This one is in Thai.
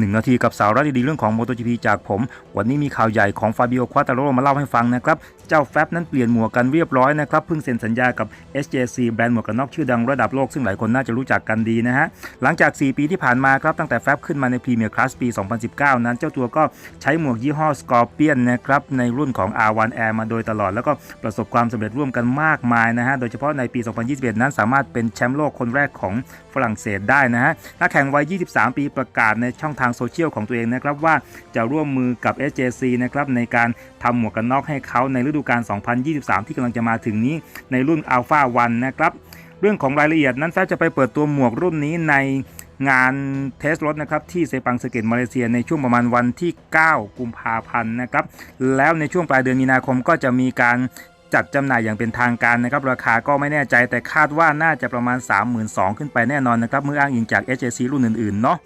1 นาทีกับสาระดีๆเรื่องของ MotoGP จากผม วันนี้มีข่าวใหญ่ของฟาบิโอ ควาตาโรมาเล่าให้ฟังนะครับ เจ้าแฟบนั้นเปลี่ยนหมวกกันเรียบร้อยนะครับ เพิ่งเซ็นสัญญากับ SJC แบรนด์หมวกกันน็อกชื่อดังระดับโลกซึ่งหลายคนน่าจะรู้จักกันดีนะฮะ หลังจาก 4 ปีที่ผ่านมาครับตั้งแต่แฟบขึ้นมาในพรีเมียร์คลาสปี 2019 นั้น เจ้าตัวก็ใช้หมวกยี่ห้อ Scorpion นะครับในรุ่นของ R1 Air มาโดยตลอด แล้วก็ประสบความสำเร็จร่วมกันมากมายนะฮะโดยเฉพาะในปี 2021 นั้นสามารถเป็นแชมป์โลกคนแรกของฝรั่งเศสได้นะฮะนักแข่งวัย 23 ปีประกาศในช่องทางางโซเชียลของตัวเองนะครับว่าจะร่วมมือกับ SJC นะครับในการทำหมวกกันน็อกให้เขาในฤดูกาล 2023 ที่กำลังจะมาถึงนี้ในรุ่น Alpha 1นะครับเรื่องของรายละเอียดนั้นแฟจะไปเปิดตัวหมวกรุ่นนี้ในงานเทสรถนะครับที่เซปังสเกตมาเลเซียในช่วงประมาณวันที่ 9 กุมภาพันธ์นะครับแล้วในช่วงปลายเดือนมีนาคมก็จะมีการจัดจำหน่ายอย่างเป็นทางการนะครับ ราคาก็ไม่แน่ใจแต่คาดว่าน่าจะประมาณ 32,000 ขึ้นไปแน่นอนนะครับ เมื่ออ้างอิงจาก HJC รุ่นอื่นๆ เนาะ